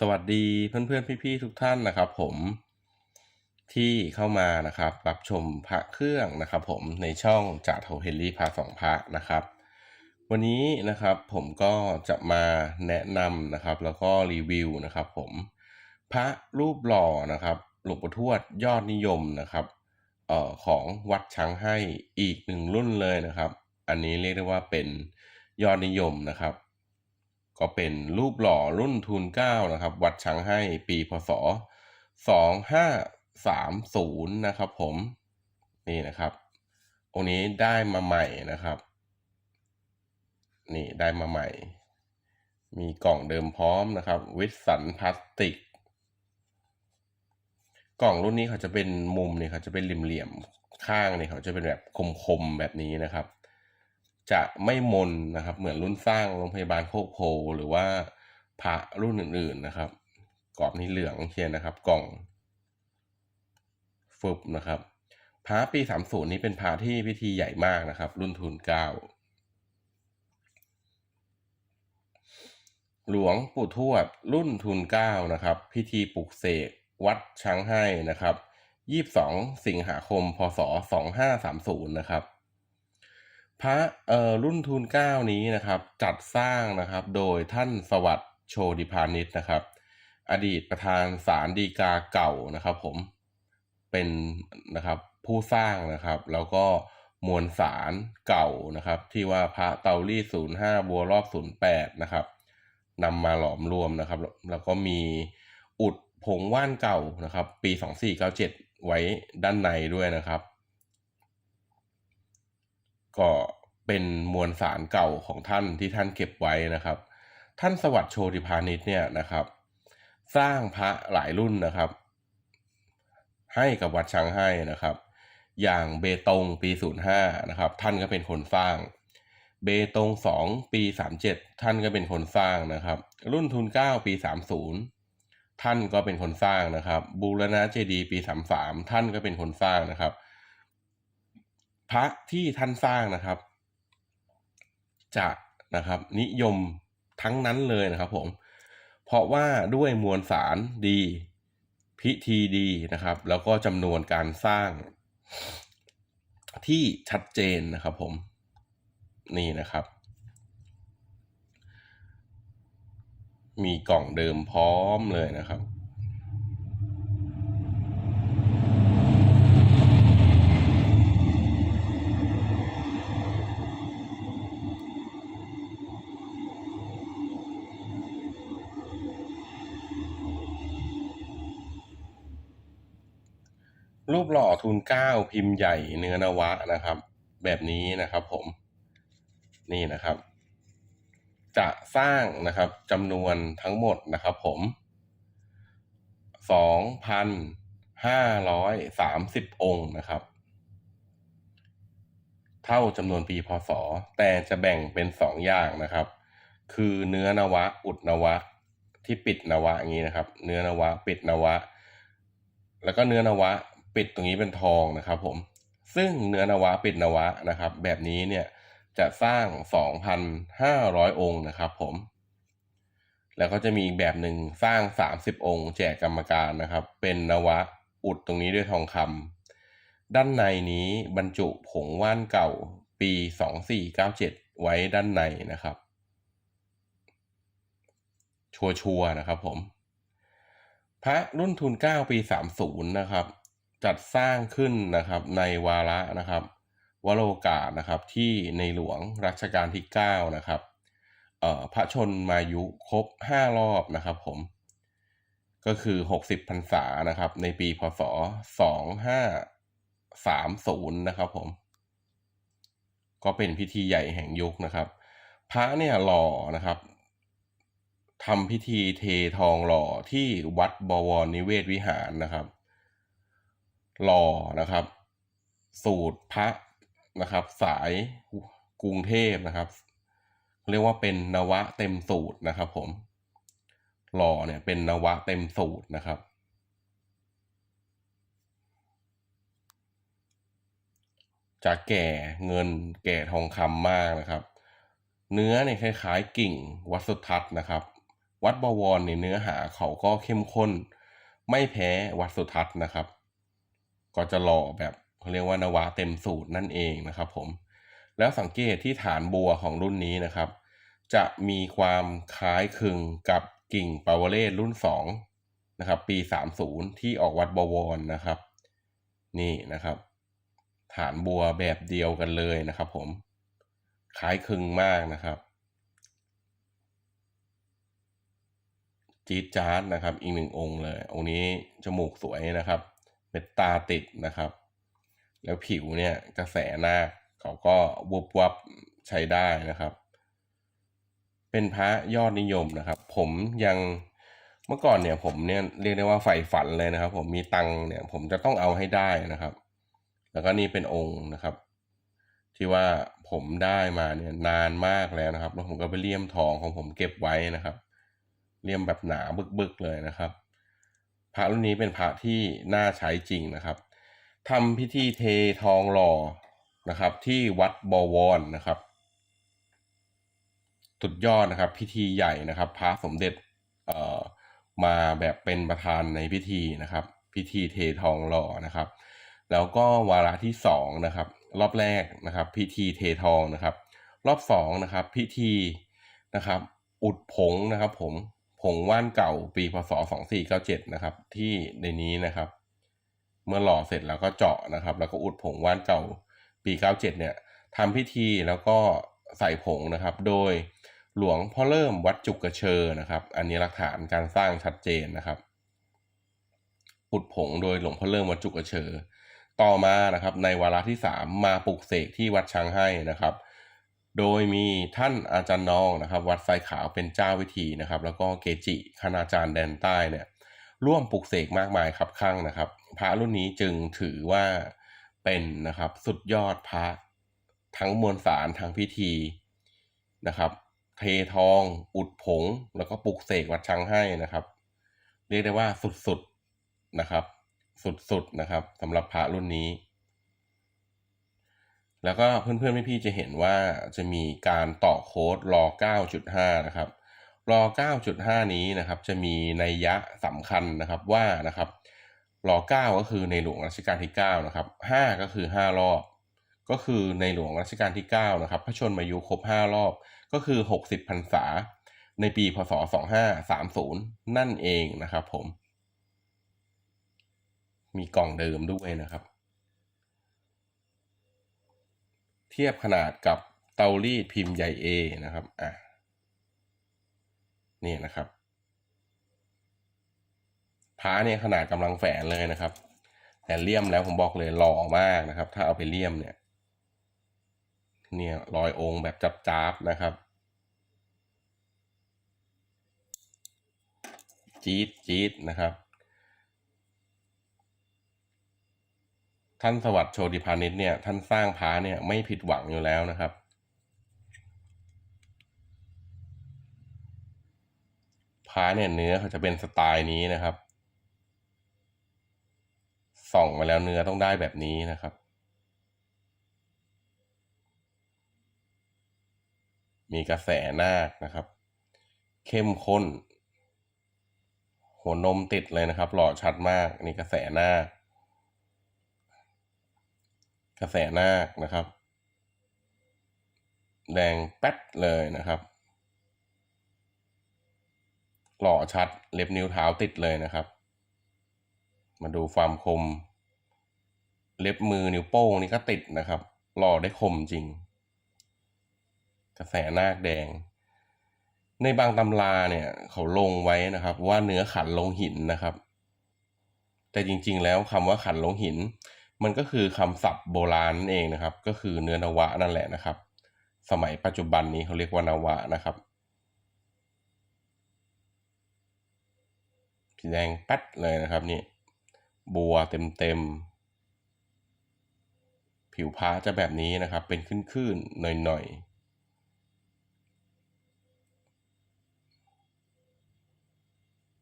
สวัสดีเพื่อนๆ พี่ๆ ทุกท่านนะครับ ผมที่เข้ามานะครับ รับชมพระเครื่องนะครับ ผมในช่องจ่าโทเฮนรี่พาสองพระนะครับ วันนี้นะครับผมก็จะมาแนะนำนะครับ แล้วก็รีวิวนะครับ ผมพระรูปหล่อนะครับหลวงปู่ทวดยอดนิยมนะครับเอ่อของวัดช้างให้อีกหนึ่งรุ่นเลยนะครับ อันนี้เรียกได้ว่าเป็นยอดนิยมนะครับ ก็เป็นรูปหล่อรุ่นทูลเก้านะครับ วัดช้างให้ปีพศสองห้าสามศูนย์นะครับผม นี่นะครับ องค์นี้ได้มาใหม่นะครับ นี่ได้มาใหม่ มีกล่องเดิมพร้อมนะครับ วิสันพลาสติก กล่องรุ่นนี้เขาจะเป็นมุมเนี่ยเขาจะเป็นเหลี่ยมๆข้างเนี่ยเขาจะเป็นแบบคมๆแบบนี้นะครับ จะไม่มนนะครับ เหมือนรุ่นสร้างโรงพยาบาลโคกโพหรือว่าพระรุ่นอื่นๆนะครับ กรอบนี้เหลืองเชียนนะครับ กล่องฟึบนะครับพระปีสามศูนย์นี้เป็นพระที่พิธีใหญ่มากนะครับ รุ่นทุนเก้าหลวงปู่ทวดรุ่นทุนเก้านะครับ พิธีปลุกเสกวัดช้างให้นะครับยี่สิบสองสิงหาคม พศสองห้าสามศูนย์นะครับ พระเอ่อรุ่นทูลเก้านี้นะครับ จัดสร้างนะครับโดยท่านสวัสดิ์โชดิพานิชนะครับ อดีตประธานศาลฎีกาเก่านะครับผมเป็นนะครับผู้สร้างนะครับ แล้วก็มวลสารเก่านะครับ ที่ว่าพระเตาลี่ศูนย์ห้าบัวรอบศูนย์แปดนะครับนำมาหลอมรวมนะครับ แล้วก็มีอุดผงว่านเก่านะครับ ปีสองสี่เก้าเจ็ดไว้ด้านในด้วยนะครับ ก็เป็นมวลสารเก่าของท่านที่ท่านเก็บไว้นะครับ ท่านสวัสดิ์โชติพาณิชย์เนี่ยนะครับ สร้างพระหลายรุ่นนะครับ ให้กับวัดช้างให้นะครับ อย่างเบตงปี 05นะครับ ท่านก็เป็นคนสร้าง เบตง 2 ปี 37 ท่านก็เป็นคนสร้างนะครับ รุ่นทุน 9 ปี 30ท่านก็เป็นคนสร้างนะครับ บูรณะเจดีย์ปี33ท่านก็เป็นคนสร้างนะครับ พระที่ท่านสร้างนะครับ จะนะครับ นิยมทั้งนั้นเลยนะครับ ผม เพราะว่าด้วยมวลสารดี พิธีดีนะครับ แล้วก็จำนวนการสร้างที่ชัดเจนนะครับ ผมนี่นะครับ มีกล่องเดิมพร้อมเลยนะครับ รูปหล่อทุนเก้าพิมพ์ใหญ่เนื้อนวะนะครับ แบบนี้นะครับผมนี่นะครับ จะสร้างนะครับจำนวนทั้งหมดนะครับผมสองพันห้าร้อยสามสิบองค์นะครับ เท่าจำนวนปีพศ แต่จะแบ่งเป็นสองอย่างนะครับ คือเนื้อนวะ อุดนวะ ที่ปิดนวะอย่างนี้นะครับ เนื้อนวะ ปิดนวะ แล้วก็เนื้อนวะ ปิดตรงนี้เป็นทองนะครับผมซึ่งเนื้อนวะปิดนวะนะครับ แบบนี้เนี่ยจะสร้าง 2,500 องค์นะครับผม แล้วก็จะมีอีกแบบหนึ่งสร้าง 30 องค์ แจกกรรมการนะครับ เป็นนวะอุดตรงนี้ด้วยทองคำด้านในนี้บรรจุผงว่านเก่าปี 2497 ไว้ด้านในนะครับ ชัวร์ๆนะครับผม พระรุ่นทุน 9 ปี 30 นะครับ จัดสร้างขึ้นนะครับในวาระนะครับวโรกาสนะครับที่ในหลวงรัชกาลที่9นะครับพระชนมายุครบ 5 รอบนะครับผมก็คือ 60พรรษานะครับ ในปีพศ 2530 นะครับผม ก็เป็นพิธีใหญ่แห่งยุคนะครับ พระเนี่ยหล่อนะครับทำพิธีเททองหล่อที่วัดบวรนิเวศวิหารนะครับ หล่อนะครับ สูตรพระนะครับ สายกรุงเทพนะครับ เรียกว่าเป็นนวะเต็มสูตรนะครับ ผม หล่อเนี่ยเป็นนวะเต็มสูตรนะครับจะแก่เงินแก่ทองคำมากนะครับ เนื้อเนี่ยคล้ายๆกิ่งวัดสุทัศน์นะครับ วัดบวรในเนื้อหาเขาก็เข้มข้น ไม่แพ้วัดสุทัศน์นะครับ ก็จะหล่อแบบเขาเรียกว่านวาเต็มสูตรนั่นเองนะครับผมแล้วสังเกตที่ฐานบัวของรุ่นนี้นะครับ จะมีความคล้ายคลึงกับกิ่งปาวเรศรุ่น2นะครับปี 30 ที่ออกวัดบวรนะครับ นี่นะครับ ฐานบัวแบบเดียวกันเลยนะครับผมคล้ายคลึงมากนะครับจี๊ดจ๊าดนะครับ อีกหนึ่งองค์เลย องค์นี้จมูกสวยนะครับ เม็ดตาติดนะครับ แล้วผิวเนี่ยกระแสหน้าเขาก็วบวับใช้ได้นะครับ เป็นพระยอดนิยมนะครับ ผมยังเมื่อก่อนเนี่ยผมเนี่ยเรียกได้ว่าใฝ่ฝันเลยนะครับ ผมมีตังเนี่ย ผมจะต้องเอาให้ได้นะครับ แล้วก็นี่เป็นองค์นะครับ ที่ว่าผมได้มาเนี่ยนานมากแล้วนะครับ แล้วผมก็ไปเลี่ยมทองของผมเก็บไว้นะครับ เลี่ยมแบบหนาบึกๆเลยนะครับ พระรุ่นนี้เป็นพระที่น่าใช้จริงนะครับทำพิธีเททองหล่อนะครับ ที่วัดบวรนะครับสุดยอดนะครับ พิธีใหญ่นะครับ พระสมเด็จเอ่อมาแบบเป็นประธานในพิธีนะครับ พิธีเททองหล่อนะครับ แล้วก็วาระที่สองนะครับ รอบแรกนะครับ พิธีเททองนะครับ รอบสองนะครับ พิธีนะครับ อุดผงนะครับ ผม งว่านเก่าปีพศ 2497 นะครับ ที่ในนี้นะครับ เมื่อหล่อเสร็จแล้วก็เจาะนะครับ แล้วก็อุดผงว่านเก่าปี 97 เนี่ยทำพิธีแล้วก็ใส่ผงนะครับ โดยหลวงพ่อเริ่มวัดจุกกระเชอนะครับ อันนี้หลักฐานการสร้างชัดเจนนะครับอุดผงโดยหลวงพ่อเริ่มวัดจุกกระเชอต่อมานะครับ ในวาระที่ 3 มาปลุกเสกที่วัดช้างให้นะครับ โดยมีท่านอาจารย์น้องนะครับ วัดไฟขาวเป็นเจ้าวิธีนะครับ แล้วก็เกจิคณาจารย์แดนใต้เนี่ยร่วมปลุกเสกมากมายครับข้างนะครับ พระรุ่นนี้จึงถือว่าเป็นนะครับสุดยอดพระทั้งมวลสารทั้งพิธีนะครับ เททอง อุดผง แล้วก็ปลุกเสกวัดช้างให้นะครับ เรียกได้ว่าสุดๆนะครับ สุดๆนะครับสำหรับพระรุ่นนี้ แล้วก็เพื่อนๆพี่ๆจะเห็นว่าจะมีการต่อโค้ดรอ 9.5 นะครับรอ 9.5 นี้นะครับจะมีนัยยะสำคัญนะครับว่านะครับรอ 9 ก็คือในหลวงรัชกาลที่ 9 นะครับ 5 ก็คือ 5 รอบ ก็คือในหลวงรัชกาลที่ 9 นะครับ พระชนมายุครบ 5 รอบ ก็คือ 60พรรษา ในปี พศ 2530 นั่นเองนะครับผม มีกล่องเดิมด้วยนะครับ ทียบขนาดกับเตารีดพิมพ์ใหญ่ A นะครับอะนี่นะครับพระเนี่ยขนาดกำลังแฝนเลยนะครับ แต่เลี่ยมแล้วผมบอกเลยหล่อมากนะครับ ถ้าเอาไปเลี่ยมเนี่ย เนี่ยรอยองค์แบบจับจ้าบนะครับจี๊ดจี๊ดนะครับ ท่านสวัสดิ์โชติพานิชเนี่ยท่านสร้างพระเนี่ยไม่ผิดหวังอยู่แล้วนะครับพระเนี่ยเนื้อเขาจะเป็นสไตล์นี้นะครับ ส่องมาแล้วเนื้อต้องได้แบบนี้นะครับ มีกระแสนาคนะครับ เข้มข้น หัวนมติดเลยนะครับ หล่อชัดมากนี่กระแสนาค กระแสนาคนะครับ แดงแป๊ดเลยนะครับ หล่อชัดเล็บนิ้วเท้าติดเลยนะครับ มาดูความคม เล็บมือนิ้วโป้งนี่ก็ติดนะครับ หล่อได้คมจริง กระแสนาคแดง ในบางตำราเนี่ยเขาลงไว้นะครับ ว่าเนื้อขันลงหินนะครับ แต่จริง ๆ แล้วคำว่าขันลงหิน มันก็คือคำศัพท์โบราณนั่นเองนะครับ ก็คือเนื้อนวะนั่นแหละนะครับ สมัยปัจจุบันนี้เขาเรียกว่านวะนะครับสีแดงแป๊ดเลยนะครับนี่บัวเต็มๆผิวพ้าจะแบบนี้นะครับ เป็นขึ้นๆหน่อยๆ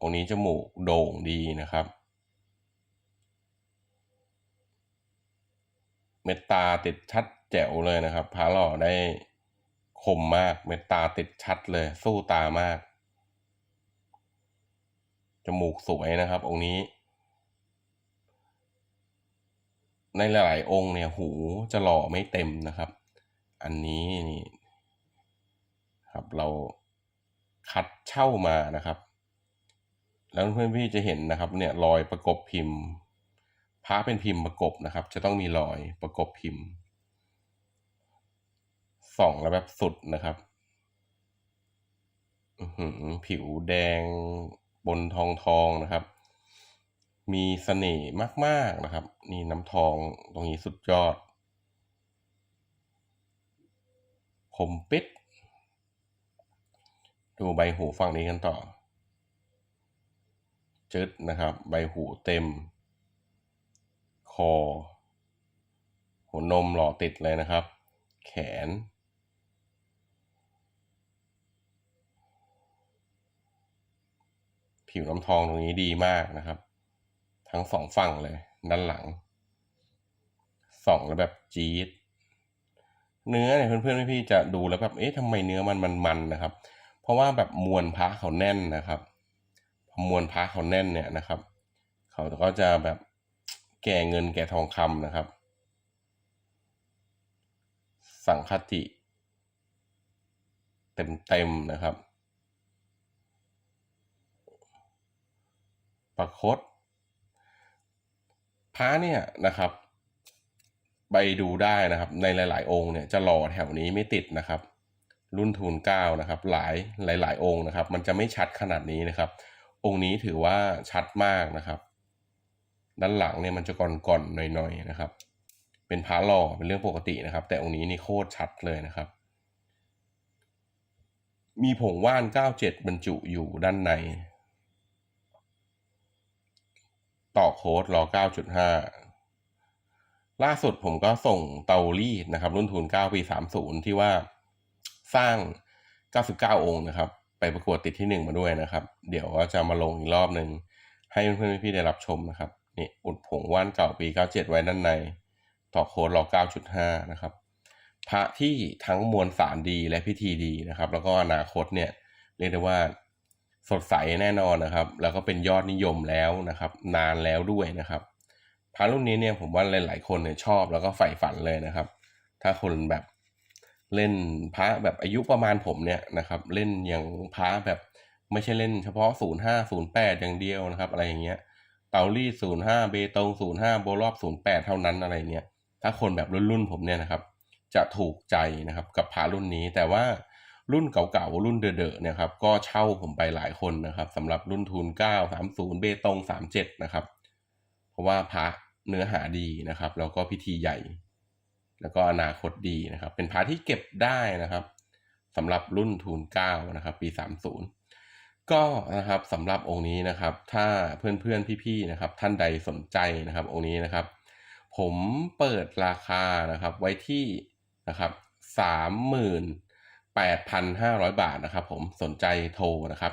องค์นี้จมูกโด่งดีนะครับ เม็ดตาติดชัดแจ๋วเลยนะครับพาหล่อได้คมมากเม็ดตาติดชัดเลย สู้ตามาก จมูกสวยนะครับ องค์นี้ ในหลายๆองค์เนี่ยหูจะหล่อไม่เต็มนะครับ อันนี้นี่ครับเราคัดเช่ามานะครับ แล้วเพื่อนพี่จะเห็นนะครับ เนี่ยรอยประกบพิมพ์ พระเป็นพิมพ์ประกบนะครับ จะต้องมีรอยประกบพิมพ์ส่องแล้วแบบสุดนะครับอือหือผิวแดงบนทองทองนะครับ มีเสน่ห์มาก ๆนะครับ นี่น้ำทองตรงนี้สุดยอด คมปิด ดูใบหูฝั่งนี้กันต่อ จึดนะครับ ใบหูเต็ม คอ หัวนมหล่อติดเลยนะครับ แขน ผิวน้ำทองตรงนี้ดีมากนะครับ ทั้งสองฝั่งเลย ด้านหลังส่องแล้วแบบจี๊ดเนื้อเนี่ยเพื่อนๆพี่ๆจะดูแล้วแบบเอ๊ะทำไมเนื้อมันมันๆนะครับ เพราะว่าแบบมวลพระเขาแน่นนะครับมวลพระเขาแน่นเนี่ยนะครับ เขาก็จะแบบ แก่เงินแก่ทองคำนะครับ สังคติ เต็มๆนะครับ ประคตพระเนี่ยนะครับ ไปดูได้นะครับ ในหลาย ๆ องค์เนี่ยจะหล่อแถวนี้ไม่ติดนะครับ รุ่นทูลเก้านะครับ หลายหลาย ๆ องค์นะครับ มันจะไม่ชัดขนาดนี้นะครับ องค์นี้ถือว่าชัดมากนะครับ ด้านหลังเนี่ยมันจะก่อนๆหน่อยๆนะครับ เป็นพระหล่อเป็นเรื่องปกตินะครับ แต่องค์นี้นี่โคตรชัดเลยนะครับ มีผงว่านเก้าเจ็ดบรรจุอยู่ด้านใน ต่อโค้ดรอเก้าจุดห้าล่าสุดผมก็ส่งเตารีดนะครับ รุ่นทุนเก้าปีสามศูนย์ที่ว่าสร้างเก้าสิบเก้าองค์นะครับ ไปประกวดติดที่หนึ่งมาด้วยนะครับ เดี๋ยวก็จะมาลงอีกรอบหนึ่งให้เพื่อนๆพี่ๆได้รับชมนะครับ นี่อุดผงว่านเก่าปีเก้าเจ็ดไว้ด้านใน ต่อโค้ดรอเก้าจุดห้านะครับ พระที่ทั้งมวลสารดีและพิธีดีนะครับ แล้วก็อนาคตเนี่ยเรียกได้ว่าสดใสแน่นอนนะครับ แล้วก็เป็นยอดนิยมแล้วนะครับ นานแล้วด้วยนะครับพระรุ่นนี้เนี่ยผมว่าหลาย ๆ คนเนี่ยชอบแล้วก็ใฝ่ฝันเลยนะครับ ถ้าคนแบบเล่นพระแบบอายุประมาณผมเนี่ยนะครับ เล่นอย่างพระแบบไม่ใช่เล่นเฉพาะศูนย์ห้าศูนย์แปดอย่างเดียวนะครับ อะไรอย่างเงี้ย เตารีศูนย์ห้าเบตงศูนย์ห้าโบรอบศูนย์แปดเท่านั้นอะไรเงี้ยถ้าคนแบบรุ่นๆผมเนี่ยนะครับ จะถูกใจนะครับกับพารุ่นนี้ แต่ว่ารุ่นเก่าๆรุ่นเดอะๆเนี่ยครับก็เช่าผมไปหลายคนนะครับสำหรับรุ่นทุน9 30เบตง37นะครับ เพราะว่าพระเนื้อหาดีนะครับ แล้วก็พิธีใหญ่ แล้วก็อนาคตดีนะครับ เป็นพระที่เก็บได้นะครับสำหรับรุ่นทุน9นะครับ ปี30 ก็นะครับสำหรับองค์นี้นะครับ ถ้าเพื่อนๆพี่ๆนะครับ ท่านใดสนใจนะครับ องค์นี้นะครับ ผมเปิดราคานะครับไว้ที่นะครับสามหมื่นแปดพันห้าร้อยบาทนะครับ ผมสนใจโทรนะครับ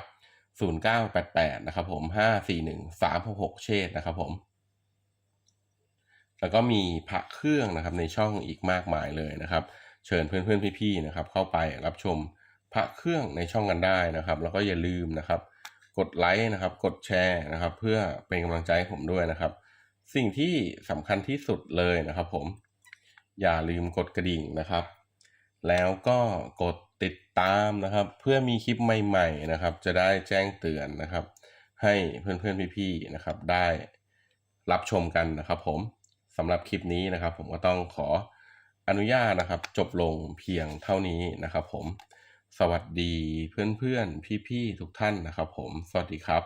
ศูนย์เก้าแปดแปดนะครับ ผมห้าสี่หนึ่งสามหกหกเชษนะครับ ผม แล้วก็มีพระเครื่องนะครับในช่องอีกมากมายเลยนะครับ เชิญเพื่อนๆพี่ๆนะครับ เข้าไปรับชม พระเครื่องในช่องกันได้นะครับ แล้วก็อย่าลืมนะครับ กดไลค์นะครับ กดแชร์นะครับ เพื่อเป็นกำลังใจให้ผมด้วยนะครับ สิ่งที่สำคัญที่สุดเลยนะครับ ผม อย่าลืมกดกระดิ่งนะครับ แล้วก็กดติดตามนะครับ เพื่อมีคลิปใหม่ ๆนะครับ จะได้แจ้งเตือนนะครับ ให้เพื่อนๆพี่ๆนะครับ ได้รับชมกันนะครับ ผมสำหรับคลิปนี้นะครับ ผมก็ต้องขออนุญาตนะครับ จบลงเพียงเท่านี้นะครับ ผม สวัสดีเพื่อนๆ พี่ๆ ทุกท่านนะครับผม สวัสดีครับ